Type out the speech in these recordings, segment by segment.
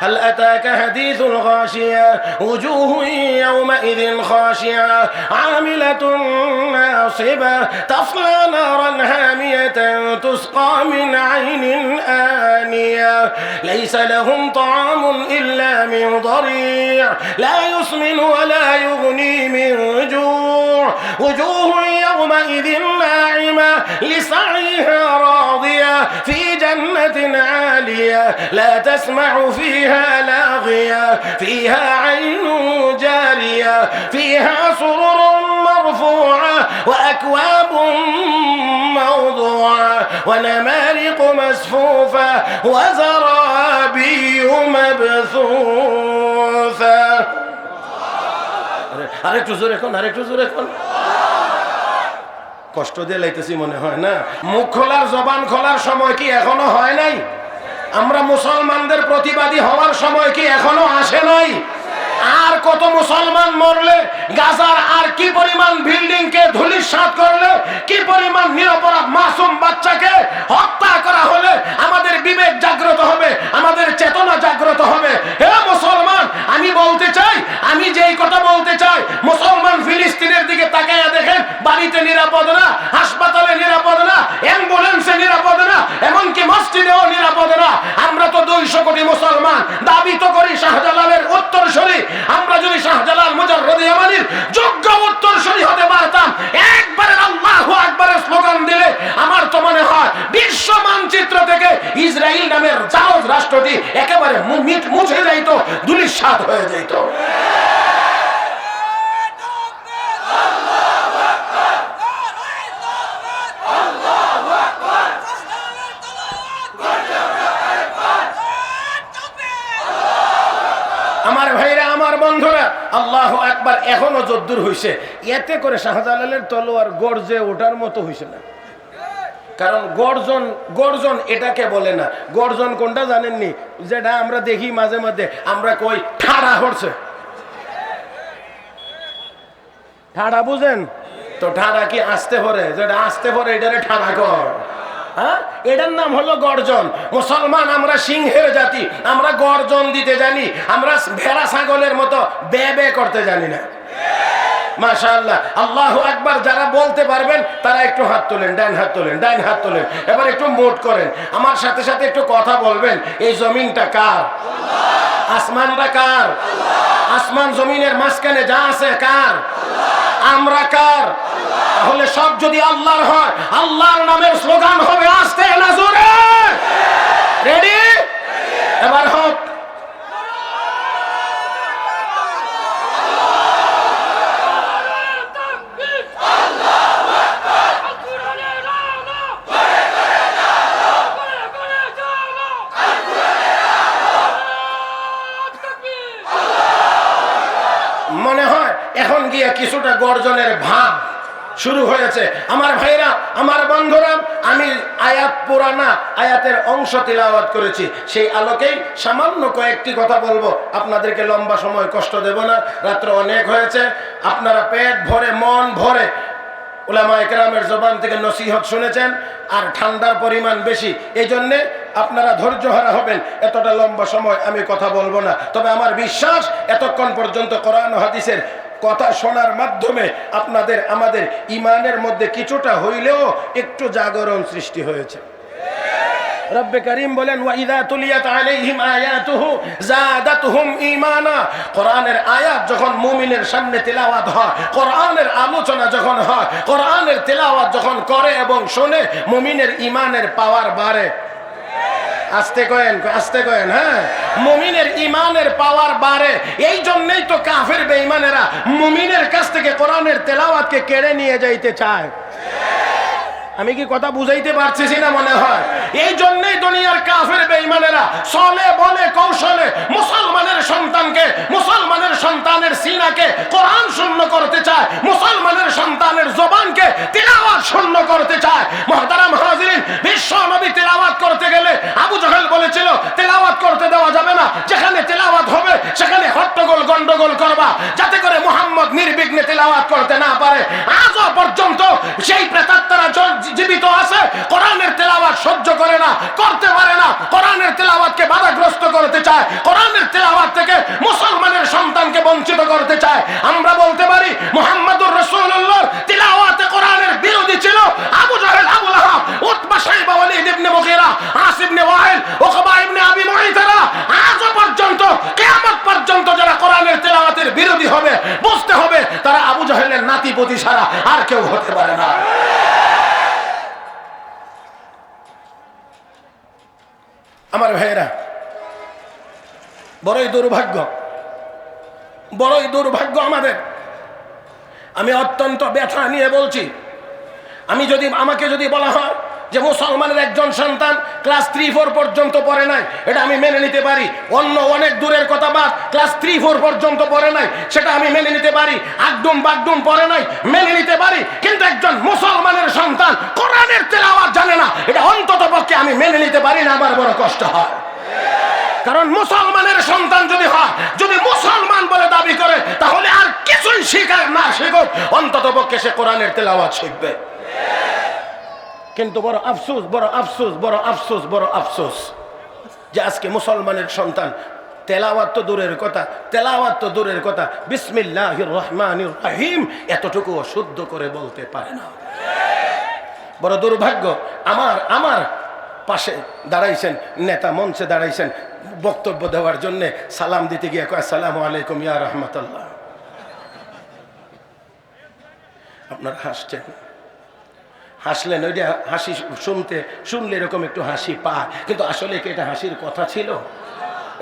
هل أتاك حديث الغاشية؟ وجوه يومئذ خاشعة عاملة ناصبة تصلى نارا هامية تسقى من عين آنية. ليس لهم طعام إلا من ضريع لا يسمن ولا يغني من جوع. وجوه يومئذ ناعمة لسعيها راضية في جنة عالية. لا تسمع فيها لاغية فيها عين جارية فيها سرر مرفوعة وأكواب موضوعة ونمارق مسفوفة وزرابي مبثوثة আরেকটু জোরে কোন আরেকটু জোরে কোন কষ্ট দিয়ে লাইতেছি মনে হয় না মুখ খোলার জবান খোলার সময় কি এখনো হয় নাই আমরা মুসলমানদের প্রতিবাদী হওয়ার সময় কি এখনও আসে নাই? আর কত মুসলমান মরলে গাজার আর কি পরিমাণ বিল্ডিং কে ধুলিসাৎ করলে কি পরিমাণ নিরপরাধ মাসুম বাচ্চাকে হত্যা করা হলে আমাদের বিবেক জাগ্রত হবে আমাদের চেতনা জাগ্রত হবে হে মুসলমান আমি বলতে চাই আমি যেই কথা বলতে চাই মুসলমান ফিলিস্তিনের দিকে তাকাইয়া দেখেন বাড়িতে নিরাপদ না হাসপাতালে নিরাপদ না অ্যাম্বুলেন্সে নিরাপদ না এমনকি মসজিদেও নিরাপদ না আমরা তো কোটি মুসলমান, দাবি তো করি শাহজালালের উত্তরসরি। আমরা যদি শাহজালাল মুজাররদ ইয়ামানির যোগ্য উত্তরসরি হতে পারতাম, একবারে আল্লাহু আকবারের স্লোগান দিলে আমার তো মনে হয় বিশ্ব মানচিত্র থেকে ইসরায়েল নামের জাহাজ রাষ্ট্রটি একেবারে মুছে যাইত দুলিশাত হয়ে যাইত। আল্লাহ একবার এখনও যদ্দুর হইছে। এতে করে শাহজালালের তলোয়ার গর্জে ওঠার মতো হইছে না। কারণ গর্জন গর্জন এটাকে বলে না। গর্জন কোনটা জানেননি? যেটা আমরা দেখি মাঝে মাঝে, আমরা কই ঠাড়া হচ্ছে ঠাড়া বুঝেন? তো ঠাড়া কি আসতে পরে যেটা আসতে পরে এটারে ঠাড়া কর। হ্যাঁ? এটার নাম হলো গর্জন। মুসলমান, আমরা সিংহের জাতি, আমরা গর্জন দিতে জানি, আমরা ভেড়া, ছাগলের মতো বে করতে জানি না। মাশাআল্লাহ, আল্লাহ যারা বলতে পারবেন, তারা একটু হাত তোলেন হাত তোলেন হাত তোলেন, এবার একটু মোট করেন। আমার সাথে সাথে একটু কথা বলবেন, এই জমিনটা কার? কার? আসমান জমিনের মাঝখানে যা আছে কার? আমরা কার? তাহলে সব যদি আল্লাহর হয়, আল্লাহর নামের স্লোগান হবে, আসতে না জোরে। রেডি এবার হোক। মনে হয় এখন গিয়ে কিছুটা গর্জনের ভাব শুরু হয়েছে। আমার ভাইরা, আমার বন্ধুরা, আমি আয়াত পুরানা, আয়াতের অংশ তিলাওয়াত করেছি। সেই আলোকেই সামান্য কয়েকটি কথা বলব। আপনাদেরকে লম্বা সময় কষ্ট দেব না, রাত্র অনেক হয়েছে। আপনারা পেট ভরে, মন ভরে ওলামা একরামের জবান থেকে নসিহত শুনেছেন, আর ঠান্ডার পরিমাণ বেশি। এই জন্যে আপনারা ধৈর্য হারা হবেন, এতটা লম্বা সময় আমি কথা বলব না। তবে আমার বিশ্বাস, এতক্ষণ পর্যন্ত কোরআন হাদিসের কথা শোনার মাধ্যমে আপনাদের, আমাদের ইমানের মধ্যে কিছুটা হইলেও একটু জাগরণ সৃষ্টি হয়েছে। রব্বে করিম বলেন ঈমানা। কোরআনের যখন মুমিনের সামনে তেলাওয়াত কোরআনের আলোচনা যখন কোরআনের তেলাওয়াত যখন করে এবং শোনে, মুমিনের ঈমানের পাওয়ার বাড়ে। আস্তে কয়েন আস্তে কয়েন হ্যাঁ? মুমিনের ইমানের পাওয়ার বাড়ে। এই জন্যই তো কাফের বেঈমানেরা মুমিনের কাছ থেকে কোরআনের তেলাওয়াতকে কেড়ে নিয়ে যাইতে চায়। আমি কি কথা বুঝাইতে পারছি না মনে হয়? এই জন্যই দুনিয়ার কাফের বেঈমানেরা চলে বলে কৌশলে মুসলমানের সন্তানকে, মুসলমানের সন্তানের সিনাকে কোরআন শূন্য করতে চায়, মুসলমানের সন্তানের জবানকে তিলাওয়াত শূন্য করতে চায়। মহতারাম হাজিরিন, বিশ্ব নবী তিলাওয়াত করতে গেলে আবু জাহেল বলেছিল, তেলাওয়াত করতে দেওয়া যাবে না। যেখানে তেলাওয়াত হবে, সেখানে হট্টগোল গন্ডগোল করবা। যাতে করে মোহাম্মদ নির্বিঘ্নে তেলাওয়াত করতে না পারে বিরোধী হবে বুঝতে হবে তারা আবু জাহেলের নাতিপতি ছাড়া আর কেউ হতে পারে না আমার ভাইয়েরা বড়ই দুর্ভাগ্য। বড়ই দুর্ভাগ্য আমাদের। আমি অত্যন্ত ব্যথা নিয়ে বলছি, আমি যদি, আমাকে যদি বলা হয় যে মুসলমানের একজন সন্তান ক্লাস থ্রি, ফোর পর্যন্ত পড়ে নাই, এটা আমি মেনে নিতে পারি। অন্য অনেক দূরের কথা বাদ, ক্লাস থ্রি, ফোর পর্যন্ত পড়ে নাই, সেটা আমি মেনে নিতে পারি। আগডুম বাগডুম পড়ে নাই, মেনে নিতে পারি। কিন্তু একজন মুসলমানের সন্তান কোরআনের তেলাওয়াত জানে না, এটা অন্তত পক্ষে আমি মেনে নিতে পারি না, আমার বড় কষ্ট হয়। কারণ মুসলমানের সন্তান যদি হয়, যদি মুসলমান বলে দাবি করে, তাহলে আর কিছুই শিখার না শিখুক। অন্তত পক্ষে সে কোরআনের তেলাওয়াত শিখবে। কিন্তু বড় আফসোস বড় আফসোস বড় আফসোস বড় আফসোস যে আজকে মুসলমানের সন্তান, তেলাওয়াত তো দূরের কথা, তেলাওয়াত তো দূরের কথা বিসমিল্লাহ রহমান রাহিম, এতটুকু শুদ্ধ করে বলতে পারে না। বড় দুর্ভাগ্য, আমার আমার পাশে দাঁড়াইছেন, নেতা মঞ্চে দাঁড়াইছেন, বক্তব্য দেওয়ার জন্য সালাম দিতে গিয়ে কয় সালাম আলাইকুম ইয়া রহমতুল্লাহ। আপনারা হাসছেন। হাসলেন ওইটা হাসি শুনতে, শুনলে এরকম একটু হাসি পায়। কিন্তু আসলে কি এটা হাসির কথা ছিল?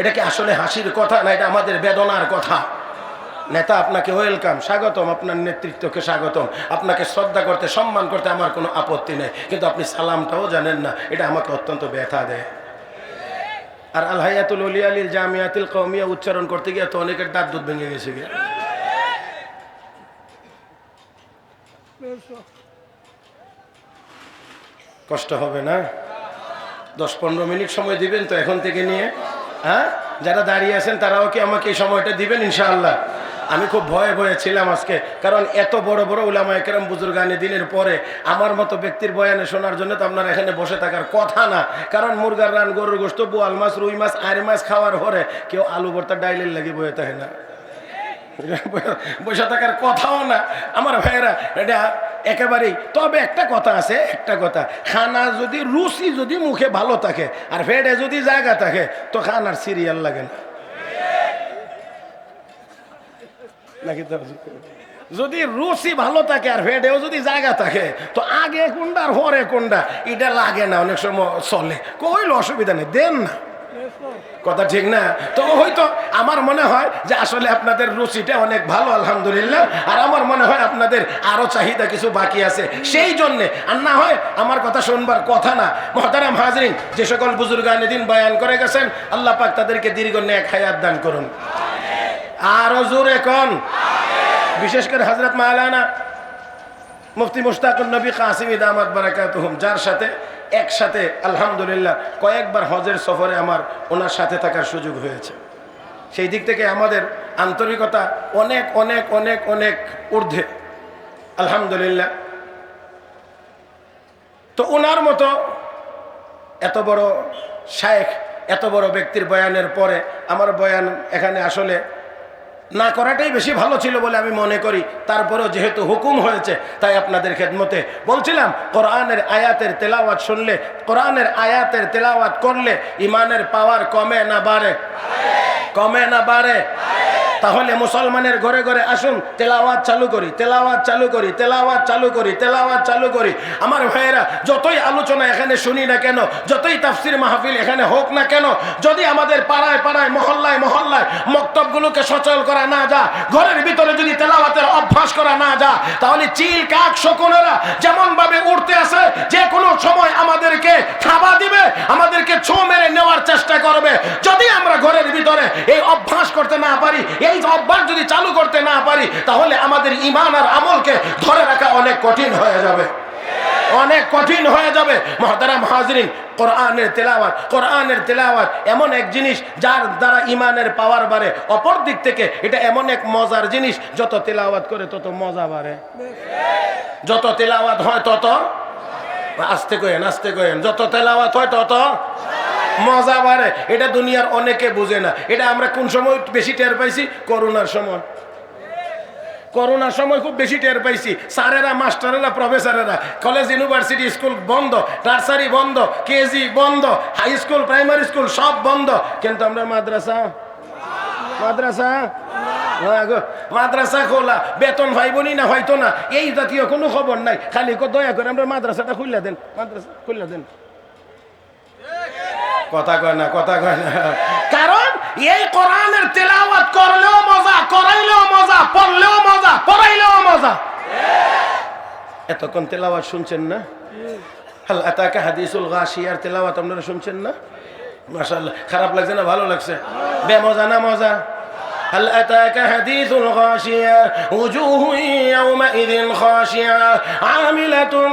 এটা কি আসলে হাসির কথা না, এটা আমাদের বেদনার কথা? নেতা, আপনাকে ওয়েলকাম স্বাগতম, আপনার নেতৃত্বকে স্বাগতম। আপনাকে শ্রদ্ধা করতে, সম্মান করতে আমার কোনো আপত্তি নেই। কিন্তু আপনি সালামটাও জানেন না, এটা আমাকে অত্যন্ত ব্যথা দেয়। আর আলহায়াতুল আলীর জামিয়াতুল কৌমিয়া উচ্চারণ করতে গিয়ে তো অনেকের দাঁত দুধ ভেঙে গেছে গিয়ে। কষ্ট হবে না? দশ পনেরো মিনিট সময় দিবেন তো এখন থেকে নিয়ে। হ্যাঁ? যারা দাঁড়িয়ে আছেন তারাও কি আমাকে এই সময়টা দিবেন ইনশাআল্লাহ? আমি খুব ভয়ে ভয়ে ছিলাম আজকে। কারণ এত বড় বড় উলামা একরম বুজুর্গানি দিনের পরে আমার মতো ব্যক্তির বয়ানে শোনার জন্য তো আপনার এখানে বসে থাকার কথা না। কারণ মুরগার রান, গরুর গোস্ত বোয়াল মাছ, রুই মাছ, আড়ি মাছ খাওয়ার পরে কেউ আলু ভর্তা ডাইলের লাগে বয়ে থাকে না। বসে থাকার কথাও না। আমার ভাইয়েরা, এটা একেবারেই তবে একটা কথা আছে, একটা কথা। খানা যদি, রুচি যদি মুখে ভালো থাকে, আর ফেটে যদি জায়গা থাকে, তো খানার সিরিয়াল লাগে না। নাকি যদি রুচি ভালো থাকে আর ফেটেও যদি জায়গা থাকে, তো আগে কোনটা আর পরে কোনটা? এটা লাগে না, অনেক সময় চলে। কইল অসুবিধা নেই, দেন না। কথা ঠিক না? তো হয়তো আমার মনে হয় যে আসলে আপনাদের রুচিটা অনেক ভালো, আলহামদুলিল্লাহ। আর আমার মনে হয় আপনাদের আরও চাহিদা কিছু বাকি আছে। সেই জন্যে, আর না হয় আমার কথা শুনবার কথা না। মহতারাম হাজরিন, যে সকল বুজুর্গান দিন বয়ান করে গেছেন, আল্লাহ পাক তাদেরকে দীর্ঘ ন্যাক হায়াত দান করুন। আরও জোরে কন বিশেষ করে হজরত মাওলানা মুফতি মুশতাকুর নবী কাসিম দামাত বারাকাতুহুম, যার সাথে একসাথে আলহামদুলিল্লাহ কয়েকবার হজের সফরে আমার ওনার সাথে থাকার সুযোগ হয়েছে। সেই দিক থেকে আমাদের আন্তরিকতা অনেক অনেক অনেক অনেক ঊর্ধ্বে। আলহামদুলিল্লাহ। তো ওনার মতো এত বড় শায়েখ, এত বড় ব্যক্তির বয়ানের পরে আমার বয়ান এখানে আসলে না করাটাই বেশি ভালো ছিল বলে আমি মনে করি। তারপরেও যেহেতু হুকুম হয়েছে, তাই আপনাদের খেদমতে বলছিলাম, কোরআনের আয়াতের তেলাওয়াত শুনলে, কোরআনের আয়াতের তেলাওয়াত করলে ইমানের পাওয়ার কমে না বাড়ে। কমে না বাড়ে। তাহলে মুসলমানের ঘরে ঘরে আসুন, তেলাওয়াত চালু করি, তেলাওয়াত চালু করি, তেলাওয়াত চালু করি, তেলাওয়াত চালু করি। আমার ভাইয়েরা, যতই আলোচনা এখানে শুনি না কেন, যতই তাফসির মাহফিল এখানে হোক না কেন, যদি আমাদের পাড়ায় পাড়ায়, মহল্লায় মহল্লায় মক্তবগুলোকে সচল করা না যা ঘরের ভিতরে যদি তেলাওয়াতের অভ্যাস করা না যা তাহলে চিল কাক শকুনেরা যেমন ভাবে উঠতে আসে, যে কোনো সময় আমাদেরকে খাবা দিবে, আমাদেরকে ছো মেরে নেওয়ার চেষ্টা করবে। যদি আমরা ঘরের ভিতরে এই করতে না পারি, এই অভ্যাস যদি চালু করতে না পারি, তাহলে আমাদের ইমান আর আমলকে ধরে রাখা অনেক কঠিন হয়ে যাবে। অনেক কঠিন হয়ে যাবে। মহতারাম হাজরিন, কোরআনের তেলাওয়াত কোরআনের তেলাওয়াত এমন এক জিনিস যার দ্বারা ইমানের পাওয়ার বাড়ে। অপর দিক থেকে এটা এমন এক মজার জিনিস, যত তেলাওয়াত করে তত মজা বাড়ে। যত তেলাওয়াত হয় তত, আস্তে কয়েন আস্তে কয়েন, যত তেলাওয়াত হয় তত মজা বাড়ে। এটা দুনিয়ার অনেকে বুঝে না। এটা আমরা কোন সময় বেশি টের পাইছি? করোনার সময়। করোনার সময় খুব বেশি টের পাইছি। স্যারেরা, মাস্টারেরা, প্রফেসরেরা, কলেজ, ইউনিভার্সিটি, স্কুল বন্ধ, নার্সারি বন্ধ, কেজি বন্ধ, হাই স্কুল, প্রাইমারি স্কুল সব বন্ধ। কিন্তু আমরা মাদ্রাসা মাদ্রাসা মাদ্রাসা খোলা। বেতন ভাইবনি না, হয়তো না। এই জাতীয় কোনো খবর নাই। খালি দয়া করে আমরা মাদ্রাসাটা খুললে দেন, মাদ্রাসা খুললে দেন। কথা কয় না কথা কয় না। কারণ এই কোরআনের তেলাওয়াত করলেও মজা করাইলেও মজা পড়লেও মজা পড়াইলেও মজা। এতক্ষণ তেলাওয়াত শুনছেন না? হাল আতাকা হাদিসুল গাশিয়ার তেলাওয়াত আপনারা শুনছেন না? মাশাআল্লাহ খারাপ লাগছে না ভালো লাগছে? বে মজা না মজা? هل أتاك حديث الغاشية؟ وجوه يومئذ خاشعة عاملة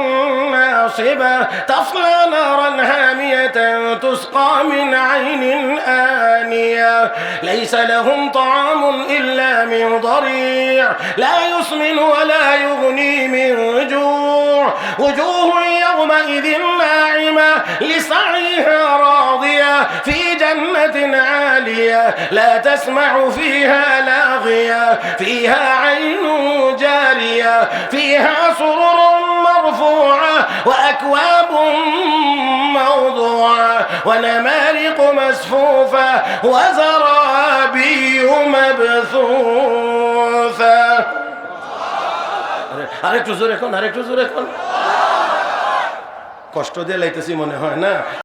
ناصبة تصلى نارا هامية تسقى من عين آنية. ليس لهم طعام إلا من ضريع لا يسمن ولا يغني من جوع. وجوه يومئذ ناعمة لسعيها راضية. في جنة عالية لا تسمع فيها لاغية فيها عين جارية فيها سرر مرفوعة وأكواب موضوعة ونمارق مسفوفة وزرابي مبثوثة আরেকটু জোরে এখন আরেকটু জোরে এখন কষ্ট দিয়ে লাইতেছি মনে হয় না